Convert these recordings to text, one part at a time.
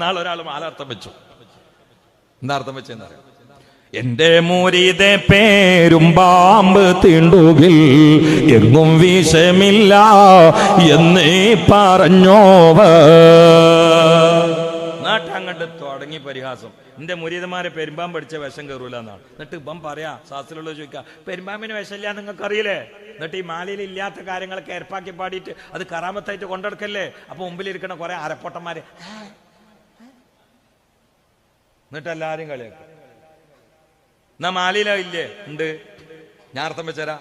നാളെ ഒരാൾ മാല അർത്ഥം വെച്ചു. എന്താ അർത്ഥം വെച്ചെന്നറിയാം എന്റെ മൂരിതെ പേരും പാമ്പ് തിണ്ടുവിൽ എങ്ങും വിഷമില്ല എന്ന് പറഞ്ഞോവ. നാട്ടങ്ങട്ട് തുടങ്ങി പരിഹാസം. എന്റെ മുരീതന്മാരെ പെരുമ്പാമ്പ് പഠിച്ച വിഷം കയറൂല എന്നാണ് എന്നിട്ട് ഇപ്പം പറയാ ശാസ്ത്രമുള്ള ചോദിക്കുക പെരുമ്പാമ്പിന് വിഷമില്ല നിങ്ങൾക്ക് അറിയില്ലേ എന്നിട്ട് ഈ മാലയിൽ ഇല്ലാത്ത കാര്യങ്ങളൊക്കെ ഏർപ്പാക്കി പാടിയിട്ട് അത് കറാമത്തായിട്ട് കൊണ്ടെടുക്കല്ലേ? അപ്പൊ മുമ്പിലിരിക്കണ കുറെ അരപ്പൊട്ടന്മാര് എന്നിട്ട് എല്ലാരും കളിയാക്കും. എന്നാ മാലിയില ഇല്ലേ? ഉണ്ട്. ഞാൻ അർത്ഥം വെച്ചരാ.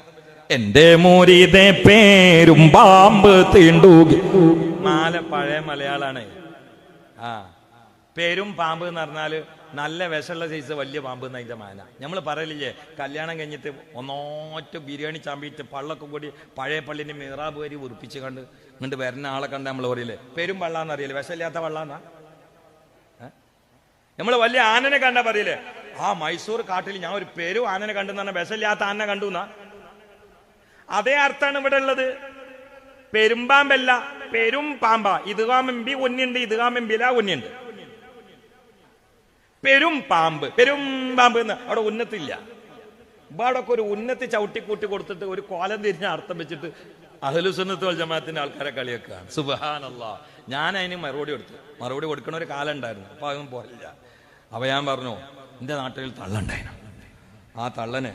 എന്റെ മോരിതേ പേരും പാമ്പ് തീണ്ടൂകി മാല പഴയ മലയാളാണ്. ആ. പേരും പാമ്പ് എന്ന് പറഞ്ഞാൽ നല്ല വിഷമുള്ള സൈസ് വലിയ പാമ്പ് എന്ന് അതിന്റെ മാന നമ്മൾ പറയലില്ലേ കല്യാണം കഴിഞ്ഞിട്ട് ഒന്നോറ്റ ബിരിയാണി ചാമ്പിയിട്ട് പള്ളൊക്കെ കൂടി പഴയ പള്ളിന്റെ മീറാബ് വരി ഉറപ്പിച്ച് കണ്ട് ഇങ്ങോട്ട് വരുന്ന ആളെ കണ്ട് നമ്മൾ പറയില്ലേ പേരും വള്ളാന്ന് അറിയില്ലേ വിഷമില്ലാത്ത വള്ളാന്നാ നമ്മൾ വലിയ ആനനെ കണ്ടാ പറയില്ലേ? ആ മൈസൂർ കാട്ടിൽ ഞാൻ ഒരു പേരും ആനനെ കണ്ടു എന്നാണ് പറഞ്ഞാൽ വിഷമില്ലാത്ത ആനനെ കണ്ടു എന്നാ അതേ അർത്ഥാണ് ഇവിടെ ഉള്ളത്. പെരുമ്പാമ്പല്ല പെരും പാമ്പ. ഇതുകാമെമ്പി ഒന്നുണ്ട് ഇതുകാമെമ്പില ഒന്നുണ്ട് പെരും പാമ്പ് പെരും പാമ്പ് എന്ന് അവിടെ ഉന്നത്തില്ല. ഇവിടൊക്കെ ഒരു ഉന്നത്തി ചവിട്ടിക്കൂട്ടി കൊടുത്തിട്ട് ഒരു കോലം തിരിഞ്ഞ അർത്ഥം വെച്ചിട്ട് അഹലുസുന്നത്ത് വൽ ജമാഅത്തിന്റെ ആൾക്കാരെ കളിയാക്കുകയാണ് സുബഹാനല്ല. ഞാൻ അതിന് മറുപടി കൊടുത്തു. മറുപടി കൊടുക്കണ ഒരു കാലം ഉണ്ടായിരുന്നു. അപ്പൊ അതൊന്നും പോയില്ല അപ്പൊ ഞാൻ പറഞ്ഞു എന്റെ നാട്ടിൽ തള്ളുണ്ടായിരുന്നു ആ തള്ളനെ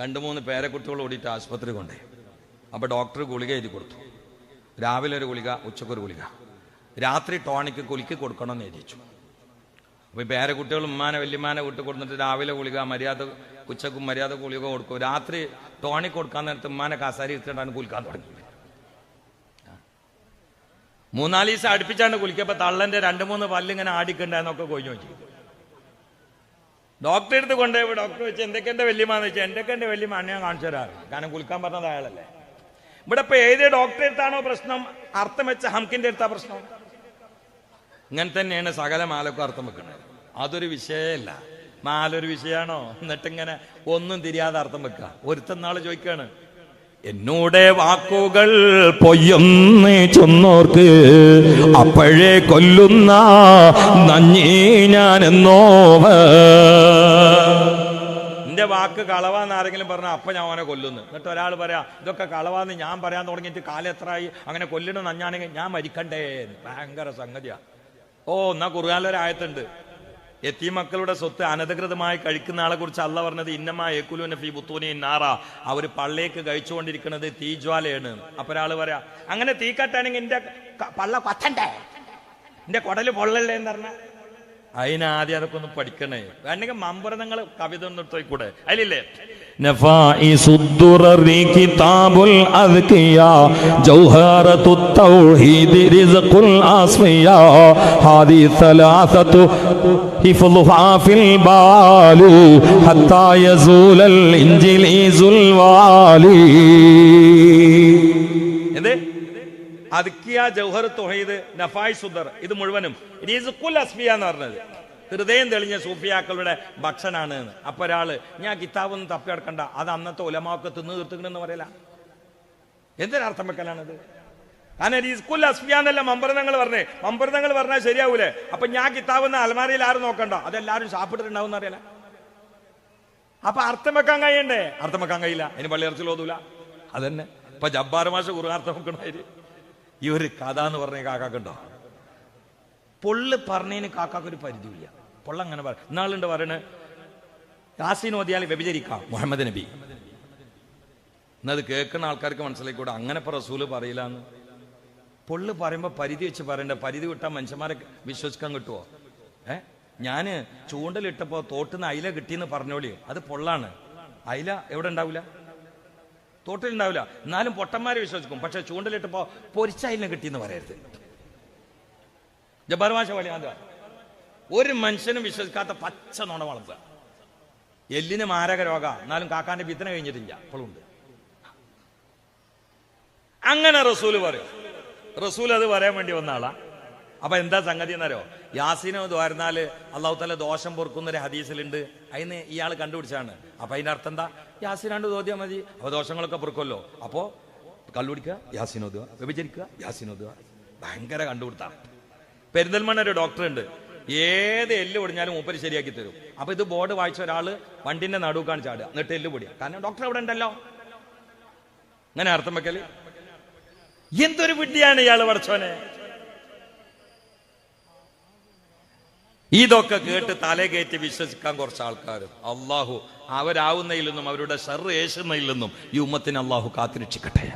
രണ്ട് മൂന്ന് പേരക്കുട്ടികൾ ഓടിയിട്ട് ആശുപത്രി കൊണ്ടേ അപ്പൊ ഡോക്ടർ ഗുളിക എഴുതി കൊടുത്തു. രാവിലെ ഒരു ഗുളിക ഉച്ചക്കൊരു ഗുളിക. രാത്രി ടോണിക്ക് കുലിക്ക് കൊടുക്കണമെന്ന് എഴുതിച്ചു. അപ്പൊ ഈ പേരക്കുട്ടികൾ ഉമ്മാനെ വല്യമ്മാനെ വിട്ട് കൊടുത്തിട്ട് രാവിലെ ഗുളിക മര്യാദ ഉച്ചക്കും മര്യാദ ഗുളിക കൊടുക്കും. രാത്രി ടോണിക് കൊടുക്കാൻ നേരത്ത് ഉമ്മാനെ കാസാരി ഇട്ടിട്ടാണ് കുലിക്കാൻ തുടങ്ങി മൂന്നാൽ ദിവസം അടുപ്പിച്ചാണ് കുലിക്കപ്പോ തള്ളന്റെ രണ്ട് മൂന്ന് പല്ലിങ്ങനെ ആടിക്കണ്ടെന്നൊക്കെ കൊഞ്ഞു വെച്ചു ഡോക്ടറെ അടുത്ത് കൊണ്ടുപോയി ഡോക്ടർ വെച്ച് എന്തൊക്കെയുണ്ട് വല്യമാന്ന് വെച്ചാൽ എന്തൊക്കെയുണ്ട് വല്യമ്മ ഞാൻ കാണിച്ചു തരാറ് കാരണം കുലുക്കാൻ പറഞ്ഞത് അയാളല്ലേ. ഇവിടെ ഇപ്പൊ ഏത് ഡോക്ടറെ അടുത്താണോ പ്രശ്നം? അർത്ഥം വെച്ച ഹംകിന്റെ അടുത്താ പ്രശ്നം. ഇങ്ങനെ തന്നെയാണ് സകല മാലക്കും അർത്ഥം വെക്കുന്നത്. അതൊരു വിഷയമല്ല മാലൊരു വിഷയമാണോ? എന്നിട്ടിങ്ങനെ ഒന്നും തിരിയാതെ അർത്ഥം വെക്കുക. ഒരുത്തൻ നാൾ ചോദിക്കാണ് എന്നോടെ വാക്കുകൾ പൊയ്യൊന്ന് ചൊന്നോർക്ക്. അപ്പോഴേ കൊല്ലുന്ന നഞ്ഞി ഞാൻ എന്നോ എന്റെ വാക്ക് കളവാന്ന് ആരെങ്കിലും പറഞ്ഞാൽ അപ്പൊ ഞാൻ അവനെ കൊല്ലുന്നു. എന്നിട്ട് ഒരാൾ പറയാ ഇതൊക്കെ കളവാന്ന് ഞാൻ പറയാൻ തുടങ്ങിയിട്ട് കാലം എത്രയായി അങ്ങനെ കൊല്ലണം നഞ്ഞാണെങ്കിൽ ഞാൻ മരിക്കണ്ടേ ഭയങ്കര സംഗതിയാ. ഓ എന്നാ കുറുകാലൊരായത്തുണ്ട് എത്തി മക്കളുടെ സ്വത്ത് അനധികൃതമായി കഴിക്കുന്ന ആളെ കുറിച്ച് അല്ല പറഞ്ഞത് ഇന്നമാ ഏക്കുലുന ഫി ബുത്തൂനി നാറ അവര് പള്ളേക്ക് കഴിച്ചുകൊണ്ടിരിക്കുന്നത് തീജ്വാലയാണ് അപ്പൊ ഒരാള് പറയാ അങ്ങനെ തീ കട്ടാണെങ്കിൽ എന്റെ ക- പള്ള കൊത്തണ്ടേ എന്റെ കുടല് പൊള്ളല്ലേ എന്ന് പറഞ്ഞ അതിനാദ്യം അതൊക്കെ ഒന്ന് പഠിക്കണേ വേണമെങ്കിൽ മമ്പുറങ്ങൾ കവിത ഒന്ന് എടുത്തോയിക്കൂടെ അതിലില്ലേ نفائس الدرر كتاب الأذكياء جوهرة التوحيد رزق الأصفياء هذه ثلاثة حفظها في البال حتى يزول الإنجليز الوالي എന്ത് അദ്ക്കിയ ജൗഹർ തൊഹീദ് നഫായ് സുദർ ഇത് മുഴുവനും റിസ്ഖുൽ അസ്ഫിയ എന്ന് പറഞ്ഞത് ഹൃദയം തെളിഞ്ഞ സൂഫിയാക്കളുടെ ഭക്ഷണാണ് എന്ന്. അപ്പൊ ഒരാള് ഞാൻ കിതാബൊന്നും തപ്പി അടക്കണ്ട അത് അന്നത്തെ ഉലമാക്ക് തിന്നു തീർത്തുകണെന്ന് പറയല എന്തിനർത്ഥം വെക്കലാണിത് കാരണം ഈ സ്കൂൾ എന്നല്ല മമ്പ്രതങ്ങൾ പറഞ്ഞേ? മമ്പ്രതങ്ങൾ പറഞ്ഞാൽ ശരിയാവൂലേ? അപ്പൊ ഞാൻ കിത്താവുന്ന അലമാരയിൽ ആരും നോക്കണ്ട. അതെല്ലാരും സാപ്പിട്ടിട്ടുണ്ടാവും അറിയാല അപ്പൊ അർത്ഥം വെക്കാൻ കഴിയണ്ടേ? അർത്ഥം വെക്കാൻ കഴിയില്ല. അതിന് പള്ളിയിറച്ചിൽ ഓതൂല. അതന്നെ. ഇപ്പൊ ജബ്ബാർ മാഷ കുറുകാർത്ഥം വെക്കണമായിര് ഈ ഒരു കഥ എന്ന് പറഞ്ഞ കാക്കാക്കുണ്ടോ പൊള്ള് പറഞ്ഞതിന് കാക്കാക്ക് ഒരു പരിധിയില്ല. പൊള്ള അങ്ങനെ പറ ഇന്നാളുണ്ട് പറയണ് യാസീൻ ഓതിയാൽ വ്യഭിചരിക്കാം. മുഹമ്മദ് നബി. എന്നത് കേൾക്കുന്ന ആൾക്കാർക്ക് മനസ്സിലായിക്കൂടെ. അങ്ങനെ ഇപ്പൊ റസൂൽ പറയില്ല എന്ന് പൊള്ള് പറയുമ്പോൾ പരിധി വെച്ച് പറയണ്ട. പരിധി വിട്ടാൽ മനുഷ്യന്മാരെ വിശ്വസിക്കാൻ കിട്ടുമോ ഏ? ഞാൻ ചൂണ്ടലിട്ടപ്പോ നിന്ന് അയില കിട്ടിയെന്ന് പറഞ്ഞോളി. അത് പൊള്ളാണ്. അയില എവിടെ ഉണ്ടാവില്ല തോട്ടിലുണ്ടാവില്ല എന്നാലും പൊട്ടന്മാരെ വിശ്വസിക്കും. പക്ഷെ ചൂണ്ടലിട്ടപ്പോൾ പൊരിച്ച അയിലിനെ കിട്ടിയെന്ന് പറയരുത്. ജബ്ബാർ മാഷ ഒരു മനുഷ്യനും വിശ്വസിക്കാത്ത പച്ച നുണ വളർത്തുക. എല്ലിന് മാരക രോഗ. എന്നാലും കാക്കാന്റെ വിത്തന കഴിഞ്ഞിട്ടില്ല. അപ്പോഴുണ്ട് അങ്ങനെ റസൂൽ പറയും. റസൂൽ അത് പറയാൻ വേണ്ടി വന്ന ആളാ. അപ്പൊ എന്താ സംഗതി എന്നറിയോ? യാസീനോ ദ്വാരുന്നാൽ അള്ളാഹു തല ദോഷം പൊറുക്കുന്ന ഒരു ഹദീസിലുണ്ട്. അതിന് ഇയാൾ കണ്ടുപിടിച്ചാണ് അപ്പൊ അതിന്റെ അർത്ഥം എന്താ? യാസീനാണ്ട് തോതിയാൽ മതി. അപ്പൊ ദോഷങ്ങളൊക്കെ പൊറുക്കുമല്ലോ അപ്പോ കള്ളുപിടിക്കുക യാസീനോദുക വ്യഭിചരിക്കുക യാസീനോദുക ഭയങ്കര കണ്ടുപിടുത്താണ് പെരിന്തൽമണ്ണ ഒരു ഡോക്ടർ ഉണ്ട് ഏത് എല്ല് പൊടിഞ്ഞാലും മൂപ്പര് ശരിയാക്കി തരും. അപ്പൊ ഇത് ബോർഡ് വായിച്ച ഒരാൾ വണ്ടിന്റെ നടുക്കാണ് ചാടുക. എന്നിട്ട് എല്ല് പൊടിയാ. കാരണം ഡോക്ടർ അവിടെ ഉണ്ടല്ലോ. അങ്ങനെ അർത്ഥം വെക്കൽ? എന്തൊരു വിഡ്ഢിയാണ് ഇയാൾ പഠിച്ചോനെ ഇതൊക്കെ കേട്ട് തല കയറ്റി വിശ്വസിക്കാൻ കുറച്ച് ആൾക്കാർ. അള്ളാഹു അവരാവുന്നതിൽ നിന്നും അവരുടെ ഷെറ് ഏശുന്നതിൽ നിന്നും ഈ ഉമ്മത്തിന് അള്ളാഹു കാത്തിരക്ഷിക്കട്ടെ.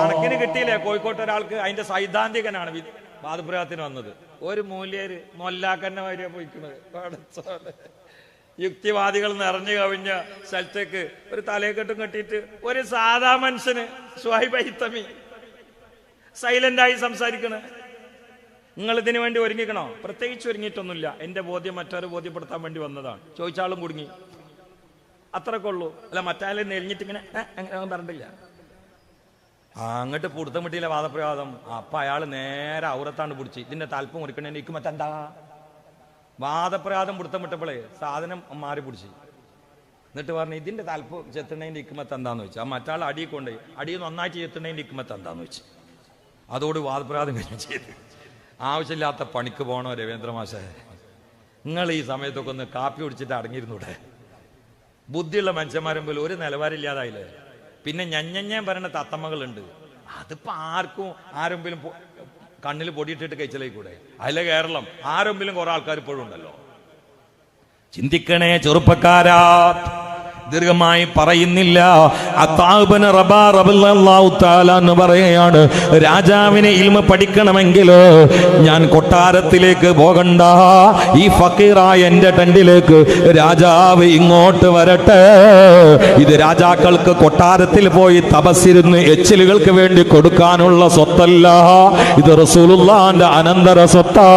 കണക്കിന് കിട്ടിയില്ലേ? കോഴിക്കോട്ട് ഒരാൾക്ക് അതിന്റെ സൈദ്ധാന്തികനാണ്. വാദപ്രയോഗത്തിന് വന്നത്. ഒരു മൂല്യര് മൊല്ലാക്കന്നെ വരെ പോയിക്കുന്നത്. യുക്തിവാദികൾ നിറഞ്ഞു കവിഞ്ഞ സ്ഥലത്തേക്ക് ഒരു തലയെക്കെട്ടും കെട്ടിയിട്ട് ഒരു സാധാ മനുഷ്യന് സ്വാഹിബൈത്തമി സൈലന്റ് ആയി സംസാരിക്കണ. നിങ്ങൾ ഇതിനു വേണ്ടി ഒരുങ്ങിക്കണോ? പ്രത്യേകിച്ച് ഒരുങ്ങിയിട്ടൊന്നുമില്ല. എന്റെ ബോധ്യം മറ്റൊരു ബോധ്യപ്പെടുത്താൻ വേണ്ടി വന്നതാണ്. ചോദിച്ചാളും കുടുങ്ങി. അത്രക്കുള്ളൂ അല്ല മറ്റാലും നെരിഞ്ഞിട്ടിങ്ങനെ "ഏ, അങ്ങനെ പറഞ്ഞിട്ടില്ല. അങ്ങോട്ട് പുടുത്തം കിട്ടിയില്ല വാദപ്രവാദം. അപ്പൊ അയാൾ നേരെ ഔറത്താണ് പിടിച്ച്. ഇതിന്റെ താല്പര്യം മുറിക്കണേ എനിക്ക് വാദപ്രവാദം പുടുത്തം വിട്ടപ്പോഴേ സാധനം മാറി പിടിച്ചു. എന്നിട്ട് പറഞ്ഞു ഇതിന്റെ തലപ്പ് ചെത്തണേന്റെ ഇക്കുമത്ത് എന്താന്ന് വെച്ചു. ആ മറ്റാൾ അടിയിൽ കൊണ്ട് അടിയിൽ നന്നായിട്ട് ചെത്തണേന്റെ ഇക്കുമത്ത് എന്താന്ന് വെച്ചു. അതോട് വാദപ്രയാദം കഴിഞ്ഞു ചെയ്ത്. ആവശ്യമില്ലാത്ത പണിക്ക് പോകണോ രവീന്ദ്ര മാഷേ? നിങ്ങൾ ഈ സമയത്തൊക്കെ ഒന്ന് കാപ്പി കുടിച്ചിട്ട് അടങ്ങിയിരുന്നൂടെ? ബുദ്ധിയുള്ള മനുഷ്യന്മാരും പോലും ഒരു നിലവാരമില്ലാതായില്ലേ? പിന്നെ ഞഞ്ഞഞ്ഞ പറയുന്ന തത്തമ്മകളുണ്ട്. അതിപ്പോ ആർക്കും ആരെങ്കിലും കണ്ണിൽ പൊടിയിട്ടിട്ട് കഴിച്ചലേക്കൂടെ? അതിലെ കേരളം. ആരെങ്കിലും കുറെ ആൾക്കാർ ഇപ്പോഴും ഉണ്ടല്ലോ. ചിന്തിക്കണേ ചെറുപ്പക്കാരാ. ദീർഘമായി പറയുന്നില്ല. എന്ന് പറയുകയാണ്. രാജാവിനെ ഇൽമ പഠിക്കണമെങ്കിൽ ഞാൻ കൊട്ടാരത്തിലേക്ക് പോകണ്ട. ഈ ഫക്കീറായ എന്റെ ടെന്റിലേക്ക് രാജാവ് ഇങ്ങോട്ട് വരട്ടെ. ഇത് രാജാക്കൾക്ക് കൊട്ടാരത്തിൽ പോയി തപസ്സിരുന്ന് എച്ചിലുകൾക്ക് വേണ്ടി കൊടുക്കാനുള്ള സ്വത്തല്ല. ഇത് റസൂലുള്ളാന്റെ അനന്തര സ്വത്താ.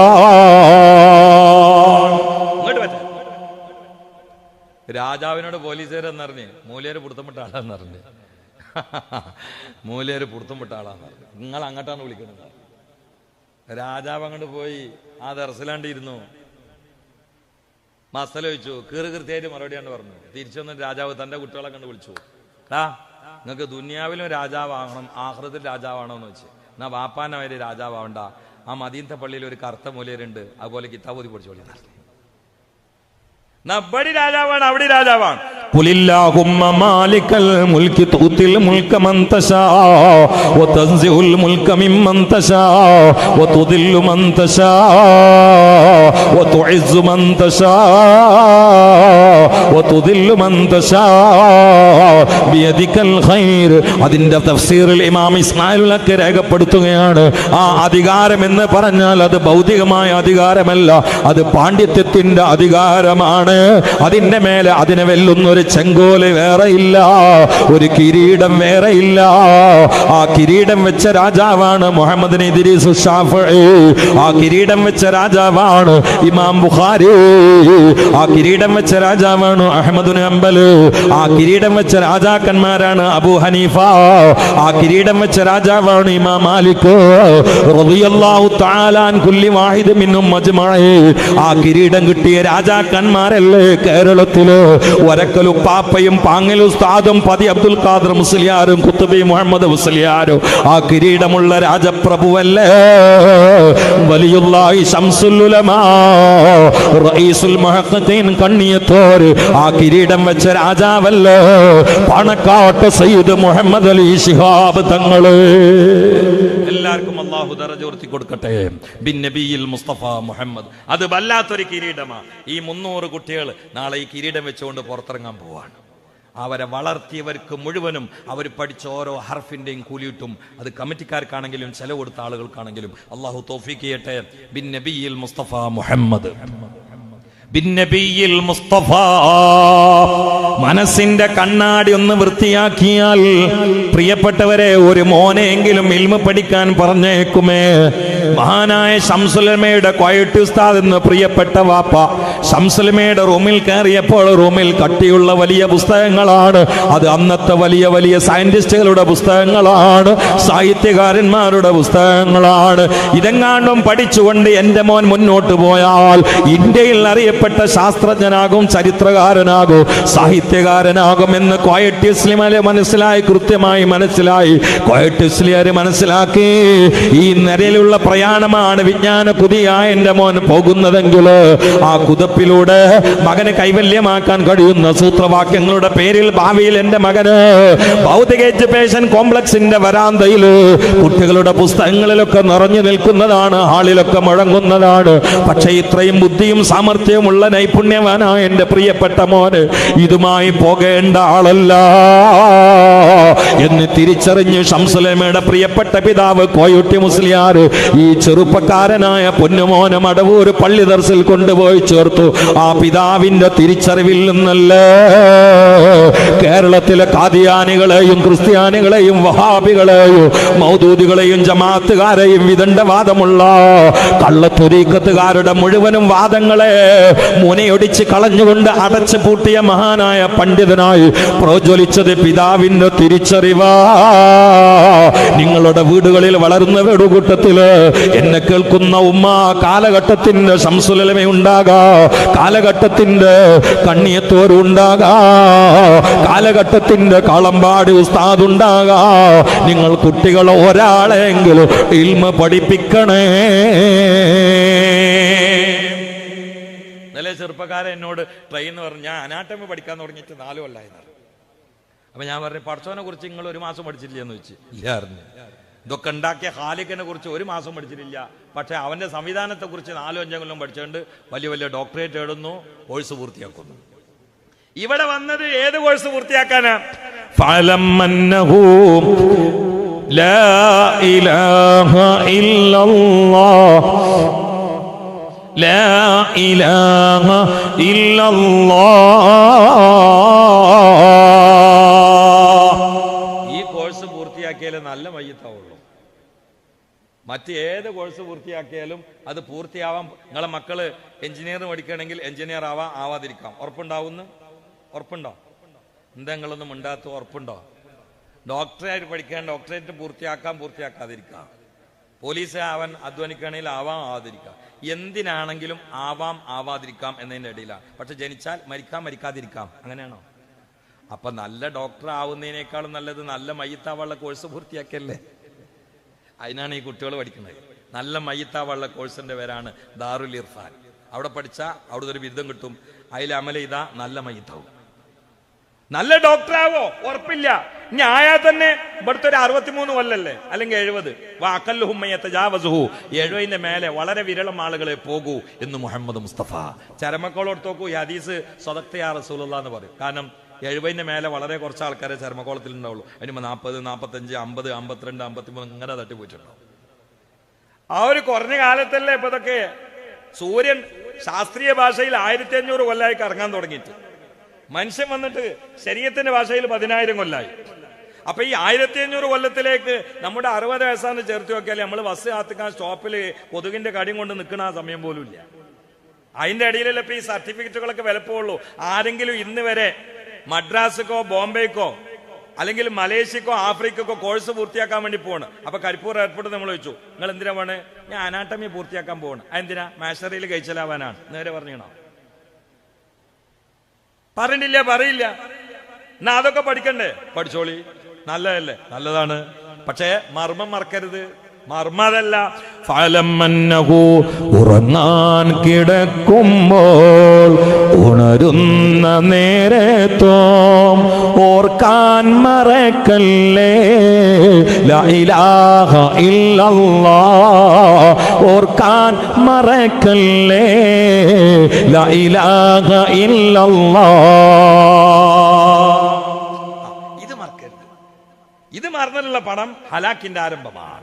രാജാവിനോട് പോലീസുകാരെന്ന് അറിഞ്ഞേ മൂലേര് പുറത്തുമിട്ട ആളാന്നറിഞ്ഞ്. മൂലേര് പുറത്തുമിട്ട പറഞ്ഞു നിങ്ങൾ അങ്ങോട്ടാണ് വിളിക്കുന്നത്. രാജാവ് അങ്ങോട്ട് പോയി ആ ദർശലാണ്ട് ഇരുന്നു മസല വെച്ചു കീറ് കൃത്യമായിട്ട് മറുപടിയാണ് പറഞ്ഞു തിരിച്ചു വന്ന രാജാവ് തന്റെ കുട്ടികളെ കണ്ട് വിളിച്ചു. ടാ നിങ്ങൾക്ക് ദുനിയാവിലും രാജാവാകണം ആഹൃതത്തിൽ രാജാവാണോ എന്ന് വെച്ച്. എന്നാ വാപ്പാനവര് രാജാവാവണ്ട. ആ മദീനത്തെ പള്ളിയിൽ ഒരു കറുത്ത മൂലയരുണ്ട് അതുപോലെ കിതാബോധി പൊടിച്ചു നബ്ബടി ना बडी राजावान आवडी राजावान മാലിക്കൽ മുൽക്കി വതൻസിഉൽ വതുദില്ലു മന്തശാ മന്തശാ വതുദില്ലു മന്തശാ ഖൈർ അതിന്റെ തഫ്സീറിൽ ഇമാം ഇസ്മായിലൊക്കെ രേഖപ്പെടുത്തുകയാണ്. ആ അധികാരം എന്ന് പറഞ്ഞാൽ അത് ഭൗതികമായ അധികാരമല്ല. അത് പാണ്ഡിത്യത്തിന്റെ അധികാരമാണ്. അതിന്റെ മേലെ അതിനെ വെല്ലുന്നൊരു ചെങ്കോൽ വേറെ ഇല്ല ഒരു കിരീടം വേറെ ഇല്ല ആ കിരീടം വെച്ച രാജാവാണ് മുഹമ്മദ് ഇദ്രീസ് ആ കിരീടം വെച്ച രാജാവാണ് ഇമാം ബുഖാരി. ആ കിരീടം വെച്ച രാജാവാണ് അഹമ്മദ് അമ്പൽ ആ കിരീടം വെച്ച രാജാക്കന്മാരാണ് അബു ഹനീഫ. ആ കിരീടം വെച്ച രാജാവാണ് ഇമാം മാലിക്. റളിയല്ലാഹു കുല്ലി ആ കിരീടം കിട്ടിയ രാജാക്കന്മാരല്ലേ കേരളത്തിൽ? വരക്കലു പാപ്പയും പാങ്ങലും ഉസ്താദും പതി അബ്ദുൽ ഖാദർ മുസ്ലിയാരും കുത്തുബി മുഹമ്മദ് മുസ്ലിയാരും ആ കിരീടമുള്ള രാജപ്രഭുവല്ലേ? വലിയുള്ളാഹി ശംസുൽ ഉലമാ റഈസുൽ മുഹഖഖീൻ കണ്ണിയത്തോര് ആ കിരീടം വെച്ച രാജാവല്ലോ? പണക്കാട്ട് സയ്യിദ് മുഹമ്മദ് അലി ശിഹാബ് തങ്ങൾ. എല്ലാവർക്കും അള്ളാഹു ദറജോർത്തി കൊടുക്കട്ടെ. ബിൻ നബിയിൽ മുസ്തഫ മുഹമ്മദ്. അത് വല്ലാത്തൊരു കിരീടമാ. ഈ മുന്നൂറ് കുട്ടികൾ നാളെ ഈ കിരീടം വെച്ചുകൊണ്ട് പുറത്തിറങ്ങാൻ പോവാണ്. അവരെ വളർത്തിയവർക്ക് മുഴുവനും അവർ പഠിച്ച ഓരോ ഹർഫിന്റെയും കൂലിയിട്ടും അത് കമ്മിറ്റിക്കാർക്കാണെങ്കിലും ചെലവ് കൊടുത്ത ആളുകൾക്കാണെങ്കിലും അള്ളാഹു തോഫീക്ക് ചെയ്യട്ടെ. ബിൻ നബിയിൽ മുസ്തഫ മുഹമ്മദ്. മുസ്തഫ. മനസ്സിന്റെ കണ്ണാടി ഒന്ന് വൃത്തിയാക്കിയാൽ പ്രിയപ്പെട്ടവരെ ഒരു മോനെങ്കിലും ഇൽമ പഠിക്കാൻ പറഞ്ഞേക്കുമേ. മഹാനായ ശംസുലമയുടെ ക്വയറ്റ് ഉസ്താദ് എന്ന് പ്രിയപ്പെട്ട വാപ്പ ശംസുലമയുടെ റൂമിൽ കയറിയപ്പോൾ റൂമിൽ കട്ടിയുള്ള വലിയ പുസ്തകങ്ങളാണ്. അത് അന്നത്തെ വലിയ വലിയ സയന്റിസ്റ്റുകളുടെ പുസ്തകങ്ങളാണ്. സാഹിത്യകാരന്മാരുടെ പുസ്തകങ്ങളാണ്. ഇതെങ്ങാണ്ടും പഠിച്ചുകൊണ്ട് എന്റെ മോൻ മുന്നോട്ട് പോയാൽ ഇന്ത്യയിൽ അറിയപ്പെട്ട ശാസ്ത്രജ്ഞനാകും ചരിത്രകാരനാകും സാഹിത്യകാരനാകും എന്ന് ക്വയറ്റ് ഇസ്ലിമലെ മനസ്സിലായി കൃത്യമായി മനസ്സിലായി. ക്വയറ്റ് ഇസ്ലിയാർ മനസ്സിലാക്കി. ഈ നിരയിലുള്ള പ്രയാണമാണ് വിജ്ഞാന പുതിയ എന്റെ മോൻ പോകുന്നതെങ്കിൽ ആ കുതപ്പിലൂടെ മകന് കൈവല്യമാക്കാൻ കഴിയുന്ന സൂത്രവാക്യങ്ങളുടെ പേരിൽ ഭാവിയിൽ എന്റെ മകന് ഭൗതിക എഡ്യൂക്കേഷൻ കോംപ്ലക്സിന്റെ വരാന്തയിൽ കുട്ടികളുടെ പുസ്തകങ്ങളിലൊക്കെ നിറഞ്ഞു നിൽക്കുന്നതാണ് ഹാളിലൊക്കെ മുഴങ്ങുന്നതാണ്. പക്ഷേ ഇത്രയും ബുദ്ധിയും സാമർഥ്യവുമുള്ള നൈപുണ്യവാനായ എന്റെ പ്രിയപ്പെട്ട മോന്. ഇതുമായി പോകേണ്ട ആളല്ല. എന്ന് തിരിച്ചറിഞ്ഞ് ഷംസുലേമയുടെ പ്രിയപ്പെട്ട പിതാവ് കോയുട്ടി മുസ്ലിയാർ ഈ ചെറുപ്പക്കാരനായ പൊന്നുമോനെ മടവൂർ പള്ളി ദർസിൽ കൊണ്ടുപോയി ചേർത്തു. ആ പിതാവിന്റെ തിരിച്ചറിവിൽ നിന്നല്ല കേരളത്തിലെ കാതിയാനികളെയും ക്രിസ്ത്യാനികളെയും വഹാബികളെയും മൗദൂദികളെയും ജമാഅത്തുകാരെയും വിദണ്ഡവാദമുള്ള കള്ളത്തൊരീക്കത്തുകാരുടെ മുഴുവനും വാദങ്ങളെ മുനയൊടിച്ച് കളഞ്ഞുകൊണ്ട് അടച്ചു പൂട്ടിയ മഹാനായ പണ്ഡിതനായി പ്രോജ്വലിച്ചത് പിതാവിന്റെ തിരിച്ചറിവാ. നിങ്ങളുടെ വീടുകളിൽ വളരുന്ന കൂട്ടത്തിൽ എന്നെ കേൾക്കുന്ന ഉമ്മ കാലഘട്ടത്തിന്റെ സംസുലമ ഉണ്ടാകാ. കാലഘട്ടത്തിന്റെ കണ്ണിയത്തോരുണ്ടാകാ കാലഘട്ടത്തിന്റെ കളമ്പാടി ഉസ്താദ് ഉണ്ടാകാ. നിങ്ങൾ കുട്ടികൾ ഒരാളെങ്കിലും ഇൽമ പഠിപ്പിക്കണേ. നല്ല ചെറുപ്പക്കാരൻ എന്നോട് ട്രെയിൻ എന്ന് പറഞ്ഞു ഞാൻ അനാട്ടമി പഠിക്കാൻ തുടങ്ങിയിട്ട് നാല് കൊല്ലായിരുന്നു അപ്പൊ ഞാൻ പറഞ്ഞു പഠിച്ചവനെ കുറിച്ച് നിങ്ങൾ ഒരു മാസം പഠിച്ചിട്ടില്ലെന്ന് വെച്ച് ഇല്ലായിരുന്നു ഇതൊക്കെ ഉണ്ടാക്കിയ ഹാലിക്കിനെ കുറിച്ച് ഒരു മാസം പഠിച്ചിട്ടില്ല പക്ഷെ അവന്റെ സംവിധാനത്തെ കുറിച്ച് നാലോ അഞ്ചോ കൊല്ലം പഠിച്ചുകൊണ്ട് വലിയ വലിയ ഡോക്ടറേറ്റ് എഴുതുന്നു കോഴ്സ് പൂർത്തിയാക്കുന്നു ഇവിടെ വന്നത് ഏത് കോഴ്സ് പൂർത്തിയാക്കാനാ فاعلم أنه لا إله إلا الله لا إله إلا الله പൂർത്തിയാക്കിയാലേ നല്ല മയ്യത്താവുള്ളൂ ഏത് കോഴ്സ് പൂർത്തിയാക്കിയാലും അത് പൂർത്തിയാവാൻ നിങ്ങളെ മക്കൾ എഞ്ചിനീയർ പഠിക്കുകയാണെങ്കിൽ എഞ്ചിനീയർ ആവാം ആവാതിരിക്കാം. ഉറപ്പുണ്ടാവുന്നു? ഉറപ്പുണ്ടോ? എന്താ നിങ്ങളൊന്നും ഉറപ്പുണ്ടോ? ഡോക്ടറേറ്റ് പഠിക്കാൻ ഡോക്ടറേറ്റ് പൂർത്തിയാക്കാൻ പൂർത്തിയാക്കാതിരിക്കാം. പോലീസ് ആവാൻ അധ്വാനിക്കുകയാണെങ്കിൽ ആവാം ആവാതിരിക്കാം. എന്തിനാണെങ്കിലും ആവാം ആവാതിരിക്കാം എന്നതിന്റെ ഇടയിലാണ്. പക്ഷെ ജനിച്ചാൽ മരിക്കാം മരിക്കാതിരിക്കാം. അങ്ങനെയാണോ? അപ്പൊ നല്ല ഡോക്ടർ ആവുന്നതിനേക്കാളും നല്ലത് നല്ല മയ്യത്താവുള്ള കോഴ്സ് പൂർത്തിയാക്കിയല്ലേ അതിനാണ് ഈ കുട്ടികൾ പഠിക്കുന്നത്. നല്ല മയ്യത്താവുള്ള കോഴ്സിന്റെ പേരാണ് ദാറുൽ ഇർഫാൻ. അവിടെ പഠിച്ചാൽ അവിടെ ഒരു ബിരുദം കിട്ടും. അതിൽ അമല ചെയ്താ നല്ല മയ്യത്താവും. നല്ല ഡോക്ടറാവോ ഉറപ്പില്ല. ഇനി ആയാൽ തന്നെ ഇവിടുത്തെ ഒരു അറുപത്തിമൂന്ന് കൊല്ലല്ലേ? അല്ലെങ്കിൽ എഴുപത്. വാക്കല്ലുഹുമ്മയത്തജാവസുഹു എഴുപതിന്റെ മേലെ വളരെ വിരളം ആളുകളെ പോകൂ എന്ന് മുഹമ്മദ് മുസ്തഫ. ചരമക്കോളോട് നോക്കൂ ഈ ഹദീസ് സ്വതക്തയാ റസൂലുള്ള എന്ന് പറയും. കാരണം എഴുപതിന്റെ മേലെ വളരെ കുറച്ച് ആൾക്കാരെ ചരമക്കോളത്തിൽ ഉണ്ടാവുള്ളൂ. അതിന് നാൽപ്പത് നാൽപ്പത്തഞ്ച് അമ്പത് അമ്പത്തിരണ്ട് അമ്പത്തിമൂന്ന് ഇങ്ങനെ തട്ടിപ്പോയിട്ടുണ്ടാവും ആ ഒരു കുറഞ്ഞ കാലത്തല്ലേ ഇപ്പൊ ഇതൊക്കെ സൂര്യൻ ശാസ്ത്രീയ ഭാഷയിൽ ആയിരത്തി അഞ്ഞൂറ് കൊല്ലമായി കറങ്ങാൻ തുടങ്ങിയിട്ട്. മനുഷ്യൻ വന്നിട്ട് ശരീരത്തിന്റെ ഭാഷയിൽ പതിനായിരം കൊല്ലായി. അപ്പൊ ഈ ആയിരത്തി അഞ്ഞൂറ് കൊല്ലത്തിലേക്ക് നമ്മുടെ അറുപത് വയസ്സാന്ന് ചേർത്ത് നോക്കിയാൽ നമ്മൾ ബസ് കാത്തിക്കാൻ സ്റ്റോപ്പിൽ കൊതുകിന്റെ കടിയും കൊണ്ട് നിൽക്കുന്ന ആ സമയം പോലും ഇല്ല. അതിന്റെ ഇടയിലല്ലേ ഇപ്പൊ ഈ സർട്ടിഫിക്കറ്റുകളൊക്കെ വിലപ്പോള്ളൂ ആരെങ്കിലും ഇന്ന് വരെ മദ്രാസിക്കോ ബോംബെക്കോ അല്ലെങ്കിൽ മലേഷ്യക്കോ ആഫ്രിക്കക്കോ കോഴ്സ് പൂർത്തിയാക്കാൻ വേണ്ടി പോവാണ്. അപ്പൊ കരിപ്പൂർ എയർപോർട്ട് നമ്മൾ വെച്ചു നിങ്ങൾ എന്തിനാ പോണേ? ഞാൻ അനാട്ടമി പൂർത്തിയാക്കാൻ പോവാണ്. അതെന്തിനാ മാഷറിയിൽ കഴിച്ചലാവാനാണ്. നേരെ പറഞ്ഞോ പറഞ്ഞില്ല പറയില്ല. എന്നാ അതൊക്കെ പഠിക്കണ്ടേ? പഠിച്ചോളി. നല്ലതല്ലേ? നല്ലതാണ്. പക്ഷേ മർമ്മം മറക്കരുത്. മർമ്മം ഫലമന്നഹു ഉറങ്ങാൻ കിടക്കുമ്പോൾ ഉണരുന്ന നേരത്തോം ഓർക്കാൻ മറക്കല്ലേ? ലാ ഇലാഹ ഇല്ലല്ലാ ഓർക്കാൻ മറക്കല്ലേ? ലാ ഇലാഹ ഇല്ലല്ലാ ഇത് മറക്കരുത്. ഇത് മറന്നിട്ടുള്ള പണം ഹലാക്കിന്റെ ആരംഭമാണ്.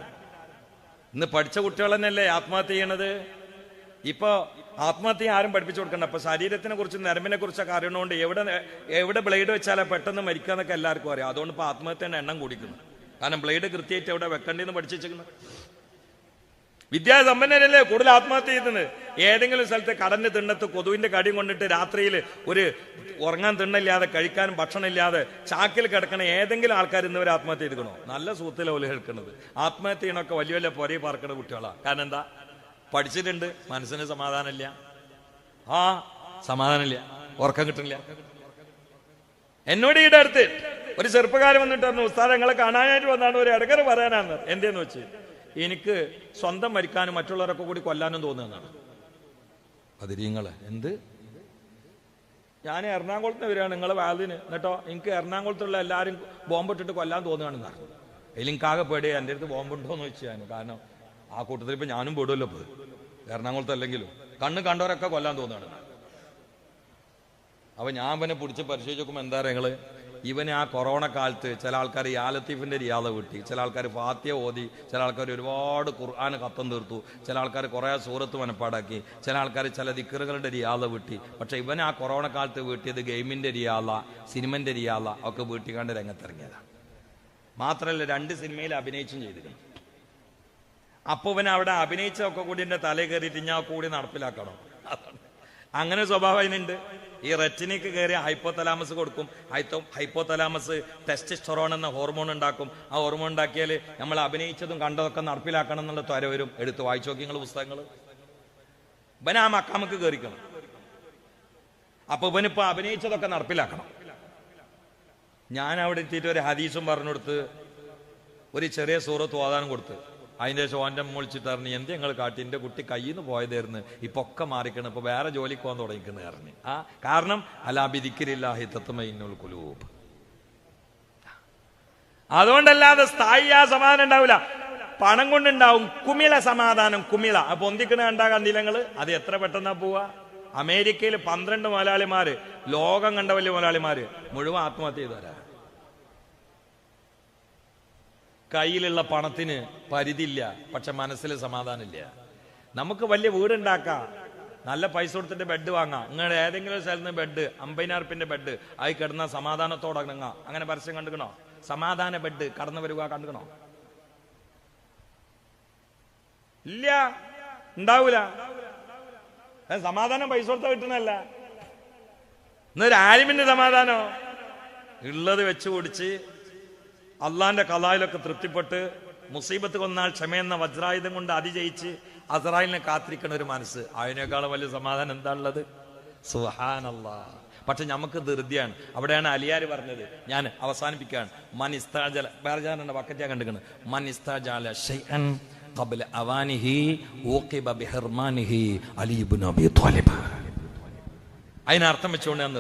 ഇന്ന് പഠിച്ച കുട്ടികൾ തന്നെയല്ലേ ആത്മഹത്യ ചെയ്യണത്? ഇപ്പൊ ആത്മഹത്യ ആരും പഠിപ്പിച്ചു കൊടുക്കണ്ട. അപ്പൊ ശരീരത്തിനെ കുറിച്ച് നരമ്പിനെ കുറിച്ചൊക്കെ അറിയണോണ്ട് എവിടെ എവിടെ ബ്ലേഡ് വെച്ചാലേ പെട്ടെന്ന് മരിക്കുക എന്നൊക്കെ എല്ലാവർക്കും അറിയാം. അതുകൊണ്ട് ഇപ്പൊ ആത്മഹത്യന്റെ എണ്ണം കൂടിക്കുന്നു. കാരണം ബ്ലേഡ് കൃത്യമായിട്ട് എവിടെ പഠിച്ചു പഠിച്ചിരിക്കുന്നു വിദ്യാസമ്പന്നരല്ലേ? കൂടുതൽ ആത്മഹത്യ ചെയ്യുന്നത്? ഏതെങ്കിലും സ്ഥലത്ത് കടന്റെ തിണ്ണത്ത് കൊതുവിന്റെ കടിയും കൊണ്ടിട്ട് രാത്രിയിൽ ഒരു ഉറങ്ങാൻ തിണ്ണില്ലാതെ കഴിക്കാനും ഭക്ഷണം ഇല്ലാതെ ചാക്കിൽ കിടക്കണ ഏതെങ്കിലും ആൾക്കാർ ഇന്നവർ ആത്മഹത്യ ചെയ്തിക്കണോ നല്ല സുഹൃത്തിൽ ഒലി കേൾക്കുന്നത്. ആത്മഹത്യ ചെയ്യണമൊക്കെ വലിയ വലിയ പൊരയെ പാർക്കുന്ന കുട്ടികളാ. കാരണം എന്താ? പഠിച്ചിട്ടുണ്ട്. മനസ്സിന് സമാധാനമില്ല. ആ സമാധാനമില്ല. ഉറക്കം കിട്ടുന്നില്ല എന്നോട് ഈടെ അടുത്ത് ഒരു ചെറുപ്പക്കാരൻ വന്നിട്ട് പറഞ്ഞു ഉസ്താദ് കാണാനായിട്ട് വന്നാണ് ഒരു ഇടകര പറയാനാണ് എന്തേന്ന് വെച്ച്? എനിക്ക് സ്വന്തം മരിക്കാനും മറ്റുള്ളവരൊക്കെ കൂടി കൊല്ലാനും തോന്നുന്നതാണ്. അതിരീങ്ങളെ. എന്ത്? ഞാൻ എറണാകുളത്ത് വരികയാണ്. നിങ്ങളെ വാതിന് എന്നിട്ടോ എനിക്ക് എറണാകുളത്തുള്ള എല്ലാവരും ബോംബിട്ടിട്ട് കൊല്ലാൻ തോന്നുകയാണെന്ന് പറഞ്ഞു. അതിലും കാകെ പേടിയാ എന്റെ അടുത്ത് ബോംബുണ്ടോ എന്ന് വെച്ചാൽ ഞാൻ. കാരണം ആ കൂട്ടത്തിൽ ഇപ്പം ഞാനും പേടുമല്ലോ ഇപ്പോൾ എറണാകുളത്ത് അല്ലെങ്കിലും. കണ്ണ് കണ്ടവരൊക്കെ കൊല്ലാൻ തോന്നുകയാണ് അപ്പൊ ഞാൻ പിന്നെ പിടിച്ച് പരിശോധിച്ച് നോക്കുമ്പോൾ എന്താ നിങ്ങൾ? ഇവന് ആ കൊറോണ കാലത്ത് ചില ആൾക്കാർ യാലത്തീഫിന്റെ റിയാദ കിട്ടി. ചില ആൾക്കാർ ഫാത്തിയ ഓതി ചില ആൾക്കാർ ഒരുപാട് ഖുർആൻ കത്തം തീർത്തു ചില ആൾക്കാർ കുറേ സൂറത്ത് മനപ്പാടാക്കി ചില ആൾക്കാർ ചില ദിക്കറുകളുടെ റിയാദ വീട്ടി പക്ഷേ ഇവൻ ആ കൊറോണ കാലത്ത് വീട്ടിയത് ഗെയിമിന്റെ റിയാദ സിനിമന്റെ റിയാദ ഒക്കെ വീട്ടിക്കാണ്ട് രംഗത്തിറങ്ങിയതാണ് മാത്രമല്ല രണ്ട് സിനിമയിൽ അഭിനയിച്ചും ചെയ്തിരുന്നു. അപ്പൊ ഇവൻ അവിടെ അഭിനയിച്ചൊക്കെ കൂടി എന്റെ തലയിൽ കയറിയിട്ട് ഞാൻ കൂടി നടപ്പിലാക്കണം. അതാണ് അങ്ങനെ സ്വഭാവം അതിനുണ്ട്. ഈ റെറ്റിനിക്ക് കയറി ഹൈപ്പോതലാമസ് കൊടുക്കും. ഹൈത്തോ ഹൈപ്പോതലാമസ് ടെസ്റ്റിസ്റ്ററോൺ എന്ന ഹോർമോൺ ഉണ്ടാക്കും. ആ ഹോർമോൺ ഉണ്ടാക്കിയാൽ നമ്മൾ അഭിനയിച്ചതും കണ്ടതൊക്കെ നടപ്പിലാക്കണം എന്നുള്ള ത്വര വരും. എടുത്ത് വായിച്ചു നോക്കി നിങ്ങൾ പുസ്തകങ്ങൾ ഇവൻ ആ മക്കാമക്ക് കയറിക്കണം. അപ്പൊ ഇവനിപ്പോ അഭിനയിച്ചതൊക്കെ നടപ്പിലാക്കണം. ഞാൻ അവിടെ എത്തിയിട്ട് ഒരു ഹദീസും പറഞ്ഞു കൊടുത്ത് ഒരു ചെറിയ സൂറത്ത് ഓതാനും കൊടുത്ത്. അതിന്റെ ശേഷം ഓന്റെ മുളിച്ചിട്ട് പറഞ്ഞു എന്ത് ഞങ്ങൾ കാട്ടി? എന്റെ കുട്ടി കയ്യിൽ നിന്ന് പോയതായിരുന്നു ഇപ്പൊ ഒക്കെ മാറിക്കണം. ഇപ്പൊ വേറെ ജോലിക്ക് പോകാൻ തുടങ്ങിക്കുന്ന പറഞ്ഞു. ആ കാരണം അലാബിദിക്കിരില്ലാഹി തത്വമൈനുൽ കുലൂബ് അതുകൊണ്ടല്ലാതെ സ്ഥായി ആ സമാധാനം ഉണ്ടാവില്ല പണം കൊണ്ടുണ്ടാവും. കുമിള സമാധാനം കുമിള. അപ്പൊ ഒന്നിക്കണ കണ്ടാ നിലങ്ങൾ അത് എത്ര പെട്ടെന്നാ പോവാ? അമേരിക്കയിൽ പന്ത്രണ്ട് മുതലാളിമാര് ലോകം കണ്ട വലിയ മുതലാളിമാര്. മുഴുവൻ ആത്മഹത്യ ചെയ്തവരാ. കയ്യിലുള്ള പണത്തിന് പരിധിയില്ല പക്ഷെ മനസ്സിൽ സമാധാനമില്ല. നമുക്ക് വലിയ വീടുണ്ടാക്കാം. നല്ല പൈസ കൊടുത്തിട്ട് ബെഡ് വാങ്ങാം. നിങ്ങളുടെ ഏതെങ്കിലും സ്ഥലത്ത് നിന്ന് ബെഡ് അമ്പതിനായിരപ്പിന്റെ ബെഡ് ആയി കിടന്ന സമാധാനത്തോടെ ഇറങ്ങാ. അങ്ങനെ പരസ്യം കണ്ടുക്കണോ? സമാധാന ബെഡ് കടന്നു വരിക കണ്ടുക്കണോ? ഇല്ല. ഉണ്ടാവൂല. സമാധാനം പൈസ കൊടുത്ത കിട്ടണല്ല എന്നൊരു ആലിമിന്റെ സമാധാനോ? ഉള്ളത് വെച്ച് കുടിച്ച് അള്ളാന്റെ കലായിലൊക്കെ തൃപ്തിപ്പെട്ട് മുസീബത്ത് കൊന്നാൽ ക്ഷമയെന്ന വജ്രായുധം കൊണ്ട് അതിജയിച്ച് അസറായിലിനെ കാത്തിരിക്കണ ഒരു മനസ്സ്. അതിനേക്കാളും വലിയ സമാധാനം എന്താ ഉള്ളത്? സുഹാനല്ല പക്ഷെ നമുക്ക് ധൃതിയാണ്. അവിടെയാണ് അലിയാർ പറഞ്ഞത്. ഞാൻ അവസാനിപ്പിക്കുകയാണ്. മൻ ഇസ്താജല വേറെ ഞാൻ കണ്ടിരിക്കുന്നത് മൻ ഇസ്താജാല അതിനർത്ഥം വെച്ചുകൊണ്ട് ഞാൻ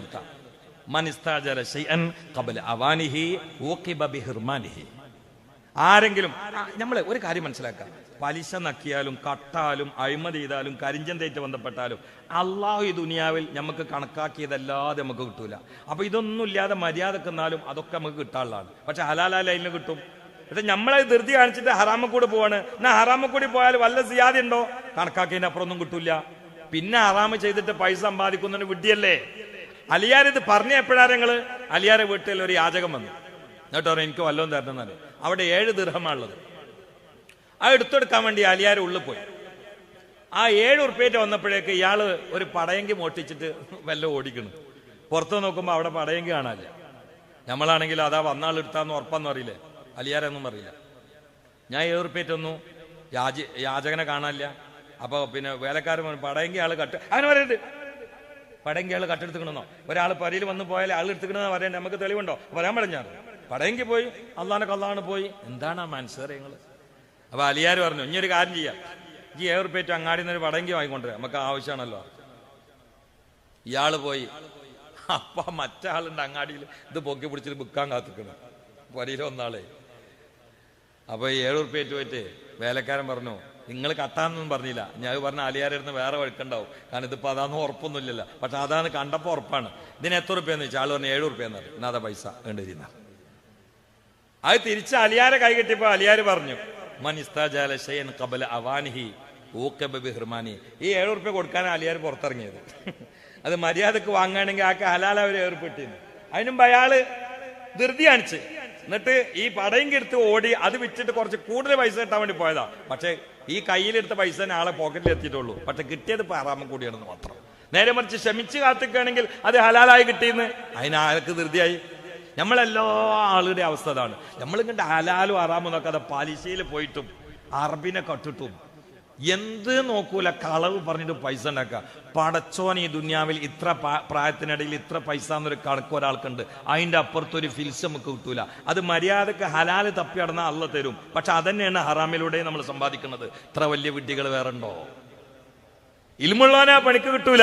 ആരെങ്കിലും നമ്മൾ ഒരു കാര്യം മനസ്സിലാക്കാം. പലിശ നക്കിയാലും കട്ടാലും അഴിമതി ചെയ്താലും കരിഞ്ചൻ തേറ്റ് ബന്ധപ്പെട്ടാലും അള്ളാഹു ഈ ദുനിയാവിൽ നമുക്ക് കണക്കാക്കിയതല്ലാതെ നമുക്ക് കിട്ടൂല. അപ്പൊ ഇതൊന്നും ഇല്ലാതെ മര്യാദയ്ക്ക് എന്നാലും അതൊക്കെ നമുക്ക് കിട്ടാനുള്ളതാണ്. പക്ഷെ ഹലാലാ ലൈനിൽ കിട്ടും. പക്ഷെ നമ്മളെ ധൃതി കാണിച്ചിട്ട് ഹറാമക്കൂടി പോവാണ്. എന്നാ ഹറാമക്കൂടി പോയാൽ വല്ല സിയാദി ഉണ്ടോ? ഒന്നും കിട്ടൂല. പിന്നെ ഹറാമ് ചെയ്തിട്ട് പൈസ സമ്പാദിക്കുന്നതിന് വിഡ്ഢിയല്ലേ? അലിയാർ ഇത് പറഞ്ഞ എപ്പോഴാ ഞങ്ങൾ അലിയാരെ വീട്ടിൽ ഒരു യാചകം വന്നു. എന്നിട്ട് പറഞ്ഞു എനിക്ക് വല്ലതും തരണം തരണമെന്നാൽ അവിടെ ഏഴ് ദീർഘമാണുള്ളത്. ആ എടുത്തെടുക്കാൻ വേണ്ടി അലിയാർ ഉള്ളിൽ പോയി. ആ ഏഴ് ഉറുപ്പേറ്റ് വന്നപ്പോഴേക്ക് ഇയാൾ ഒരു പടയെങ്കി മോട്ടിച്ചിട്ട് വല്ല ഓടിക്കണം. പുറത്ത് നോക്കുമ്പോൾ അവിടെ പടയെങ്കി കാണാനില്ല. നമ്മളാണെങ്കിൽ അതാ വന്നാൾ എടുത്താന്ന് ഉറപ്പാന്ന് അറിയില്ലേ അലിയാരൊന്നും അറിയില്ല ഞാൻ ഏഴ് ഉറുപ്പേറ്റ് ഒന്നും യാച യാചകനെ കാണാനില്ല. അപ്പൊ പിന്നെ വേലക്കാരൻ പടയങ്കി ആൾ കട്ട് അങ്ങനെ പറയരുത് പടയെങ്കി ആൾ കട്ടെടുത്തുക്കണമെന്നോ ഒരാൾ പരിയിൽ വന്ന് പോയാൽ ആൾ എടുത്തുക്കണമെന്ന് പറയാൻ നമുക്ക് തെളിവുണ്ടോ? വരാൻ പറഞ്ഞാണ് പടയെങ്കിൽ പോയി അള്ളാനെ കള്ളാണ് പോയി. എന്താണ് ആ മനസ്സേറെ ഞങ്ങൾ അപ്പൊ അലിയാർ പറഞ്ഞു ഇനി ഒരു കാര്യം ചെയ്യാം. ഈ ഏർപ്പേറ്റ് അങ്ങാടി നിന്ന് ഒരു പടയെങ്കി വാങ്ങിക്കൊണ്ടുവരാം. നമുക്ക് ആവശ്യമാണല്ലോ ഇയാൾ പോയി. അപ്പ മറ്റാളുണ്ട് അങ്ങാടിയിൽ ഇത് പൊക്കി പിടിച്ചിട്ട് ബുക്കാൻ കാത്തിക്കണം. വരിയിലൊന്നാളെ അപ്പൊ ഈ ഏഴ് പോയിട്ട് വേലക്കാരൻ പറഞ്ഞു നിങ്ങൾ കത്താന്നൊന്നും പറഞ്ഞില്ല. ഞാൻ പറഞ്ഞ അലിയാരിരുന്ന് വേറെ വഴുക്കുണ്ടാവും. കാരണം ഇതിപ്പോൾ അതാന്ന് ഉറപ്പൊന്നുമില്ലല്ലോ. പക്ഷെ അതാണ് കണ്ടപ്പോൾ ഉറപ്പാണ്. ഇതിന് എത്ര ഉറുപ്പ്യെന്ന് ചോദിച്ചാൽ ആൾ പറഞ്ഞു ഏഴ് ഉറുപ്പ്യെന്ന് പറഞ്ഞു. എന്നാ പൈസ വേണ്ടിയിരുന്ന അത് തിരിച്ച് അലിയാരെ കൈ കിട്ടിയപ്പോൾ അലിയാര് പറഞ്ഞു മനിസ്താജാലശയൻ കബല അവാനിഹി ഊക്കബ ബിഹ്ർമാനി ഈ ഏഴ് ഉറുപ്പ്യ കൊടുക്കാൻ അലിയാർ പുറത്തിറങ്ങിയത്. അത് മര്യാദയ്ക്ക് വാങ്ങുകയാണെങ്കിൽ ആക്കെ ഹലാല ഏർപ്പെട്ടിരുന്നു അതിനുമ്പ് അയാൾ ധൃതി കാണിച്ച് എന്നിട്ട് ഈ പടയും എടുത്ത് ഓടി അത് വിറ്റിട്ട് കുറച്ച് കൂടുതൽ പൈസ കിട്ടാൻ വേണ്ടി പോയതാ. പക്ഷേ ഈ കയ്യിലെടുത്ത പൈസ ആളെ പോക്കറ്റിൽ എത്തിയിട്ടുള്ളൂ. പക്ഷെ കിട്ടിയത് പാറാമ കൂടിയാണെന്ന് മാത്രം. നേരെ മറിച്ച് ക്ഷമിച്ച് കാത്തിക്കുകയാണെങ്കിൽ അത് ഹലാലായി കിട്ടിയെന്ന്? അതിനാർക്ക് ധൃതിയായി? നമ്മളെല്ലാ ആളുടെ അവസ്ഥ അതാണ്. നമ്മളിങ്ങോട്ട് ഹലാലും ആറാമെന്നൊക്കെ അത് പലിശയിൽ പോയിട്ടും അറബിനെ കട്ടിട്ടും എന്ത് നോക്കൂല? കളവ് പറഞ്ഞിട്ട് പൈസ ഉണ്ടാക്കുക. പടച്ചോൻ ഈ ദുന്യാവിൽ ഇത്ര പ്രായത്തിനിടയിൽ ഇത്ര പൈസ എന്നൊരു കണക്ക് ഒരാൾക്കുണ്ട്. അതിന്റെ അപ്പുറത്തൊരു ഫിൽസ് നമുക്ക് കിട്ടൂല. അത് മര്യാദയ്ക്ക് ഹലാൽ തപ്പി നടന്നാൽ അല്ല തരും. പക്ഷെ അതന്നെയാണ് ഹറാമിലൂടെ നമ്മൾ സമ്പാദിക്കുന്നത്. ഇത്ര വലിയ വിഡ്ഢികൾ വേറെ ഉണ്ടോ? ഇൽമുള്ളവനെ പണിക്ക് കിട്ടൂല.